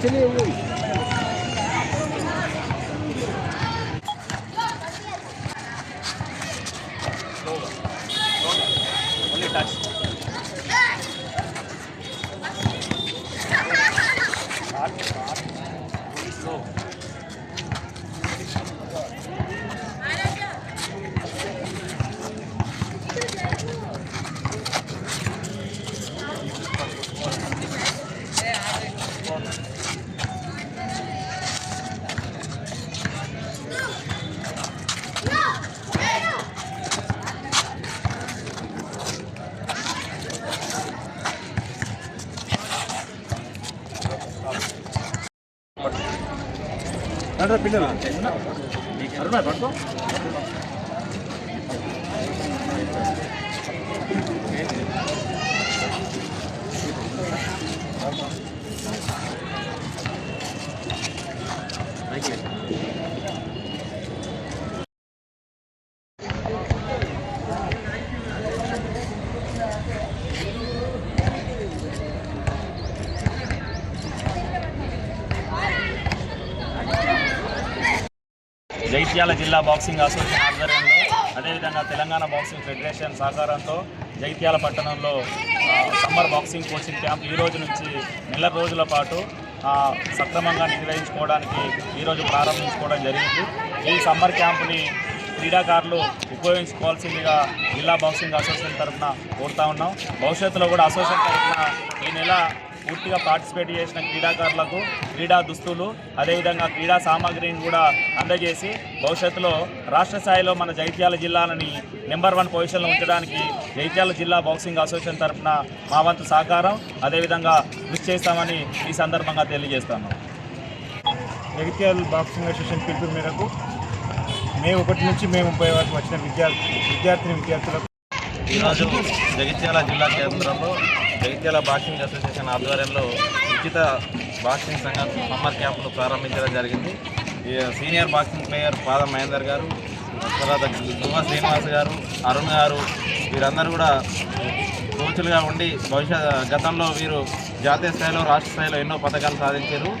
चलिए పిల్లలు. అరుణ పడుకో జగిత్యాల జిల్లా బాక్సింగ్ అసోసియేషన్ ఆధ్వర్యంలో అదేవిధంగా తెలంగాణ బాక్సింగ్ ఫెడరేషన్ సహకారంతో జైత్యాల పట్టణంలో సమ్మర్ బాక్సింగ్ కోచింగ్ క్యాంప్ ఈ రోజు నుంచి నెల రోజుల పాటు సక్రమంగా నిర్వహించుకోవడానికి ఈరోజు ప్రారంభించుకోవడం జరిగింది. ఈ సమ్మర్ క్యాంపుని క్రీడాకారులు ఉపయోగించుకోవాల్సిందిగా జిల్లా బాక్సింగ్ అసోసియేషన్ తరఫున కోరుతా ఉన్నాం. భవిష్యత్తులో కూడా అసోసియేషన్ తరఫున ఈ నెల పూర్తిగా పార్టిసిపేట్ చేసిన క్రీడాకారులకు క్రీడా దుస్తులు అదేవిధంగా క్రీడా సామాగ్రిని కూడా అందజేసి భవిష్యత్తులో రాష్ట్ర స్థాయిలో మన జైత్యాల జిల్లాలని నెంబర్ వన్ పొజిషన్లో ఉంచడానికి జైత్యాల జిల్లా బాక్సింగ్ అసోసియేషన్ తరఫున మా వంతు సహకారం అదేవిధంగా కృషి చేస్తామని ఈ సందర్భంగా తెలియజేస్తాను జగిత్యాల బాక్సింగ్ అసోసియేషన్ పిలుపు మేరకు మే ఒకటి నుంచి మే ముప్పై వరకు వచ్చిన విద్యార్థి విద్యార్థిని విద్యార్థులకు ఈరోజు జగిత్యాల జిల్లా కేంద్రంలో జగిత్యాల బాక్సింగ్ అసోసియేషన్ ఆధ్వర్యంలో ఉచిత బాక్సింగ్ సంఘం సమ్మర్ క్యాంపును ప్రారంభించడం జరిగింది. ఈ సీనియర్ బాక్సింగ్ ప్లేయర్ పాద మహేందర్ గారు తర్వాత దుమ్మ శ్రీనివాస్ గారు అరుణ్ గారు వీరందరూ కూడా కోచ్లుగా ఉండి భవిష్యత్ గతంలో వీరు జాతీయ స్థాయిలో రాష్ట్ర స్థాయిలో ఎన్నో పథకాలు సాధించారు.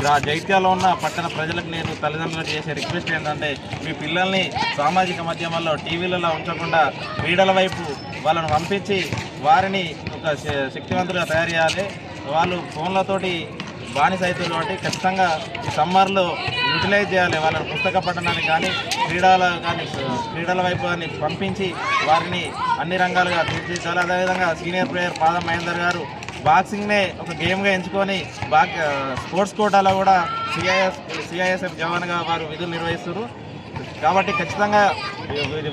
జైత్యాలో ఉన్న పట్టణ ప్రజలకు నేను తల్లిదండ్రులకు చేసే రిక్వెస్ట్ ఏంటంటే మీ పిల్లల్ని సామాజిక మాధ్యమాల్లో టీవీలలో ఉంచకుండా క్రీడల వైపు వాళ్ళను పంపించి వారిని ఒక శ- శక్తివంతులుగా తయారు చేయాలి. వాళ్ళు ఫోన్లతోటి బానిస అవుతుంది కాబట్టి ఖచ్చితంగా ఈ సమ్మర్లో యూటిలైజ్ చేయాలి. వాళ్ళని పుస్తక పఠనాన్ని కానీ క్రీడల కానీ క్రీడల వైపు కానీ పంపించి వారిని అన్ని రంగాలుగా తీర్చిదిద్దాలి. అదేవిధంగా సీనియర్ ప్లేయర్ పాదం మహేందర్ గారు బాక్సింగ్నే ఒక గేమ్గా ఎంచుకొని బాక్ స్పోర్ట్స్ కోటాలో కూడా సిఐఎస్ సిఐఎస్ఎఫ్ జవాన్గా వారు విధులు నిర్వహిస్తారు కాబట్టి ఖచ్చితంగా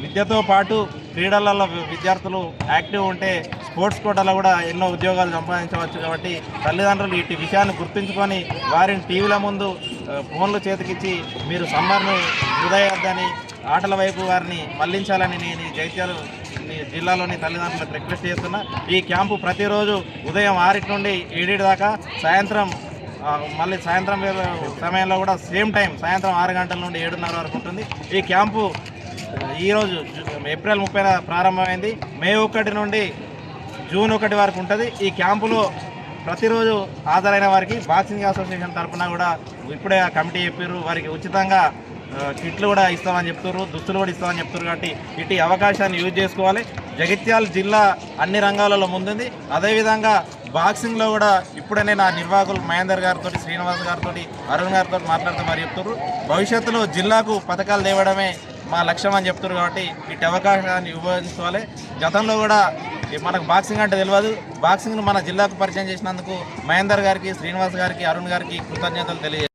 విద్యతో పాటు క్రీడలలో విద్యార్థులు యాక్టివ్ ఉంటే స్పోర్ట్స్ కోటాలో కూడా ఎన్నో ఉద్యోగాలు సంపాదించవచ్చు కాబట్టి తల్లిదండ్రులు ఇటు విషయాన్ని గుర్తుంచుకొని వారిని టీవీల ముందు ఫోన్లు చేతికిచ్చి మీరు సమ్మర్ను హృదయద్దని ఆటల వైపు వారిని మళ్ళించాలని నేను జైత్యాలు జిల్లాలోని తల్లిదండ్రులకు రిక్వెస్ట్ చేస్తున్నా. ఈ క్యాంపు ప్రతిరోజు ఉదయం ఆరింటి నుండి ఏడింటి దాకా సాయంత్రం మళ్ళీ సాయంత్రం సమయంలో కూడా సేమ్ టైం సాయంత్రం ఆరు గంటల నుండి ఏడున్నర వరకు ఉంటుంది. ఈ క్యాంపు ఈరోజు ఏప్రిల్ ముప్పై ప్రారంభమైంది. మే ఒకటి నుండి జూన్ ఒకటి వరకు ఉంటుంది. ఈ క్యాంపులో ప్రతిరోజు హాజరైన వారికి బాక్సింగ్ అసోసియేషన్ తరఫున కూడా ఇప్పుడే ఆ కమిటీ చెప్పారు వారికి ఉచితంగా కిట్లు కూడా ఇస్తామని చెప్తున్నారు దుస్తులు కూడా ఇస్తామని చెప్తున్నారు కాబట్టి ఇటు అవకాశాన్ని యూజ్ చేసుకోవాలి. జగిత్యాల జిల్లా అన్ని రంగాలలో ముందుంది. అదేవిధంగా బాక్సింగ్లో కూడా ఇప్పుడనే నా నిర్వాహకులు మహేందర్ గారితో శ్రీనివాస్ గారితో అరుణ్ గారితో మాట్లాడుతూ మరి చెప్తున్నారు. భవిష్యత్తులో జిల్లాకు పథకాలు తేవడమే మా లక్ష్యం అని చెప్తున్నారు కాబట్టి ఇటు అవకాశాన్ని ఉపయోగించుకోవాలి. గతంలో కూడా మనకు బాక్సింగ్ అంటే తెలియదు. బాక్సింగ్ను మన జిల్లాకు పరిచయం చేసినందుకు మహేందర్ గారికి శ్రీనివాస్ గారికి అరుణ్ గారికి కృతజ్ఞతలు తెలియజేస్తాను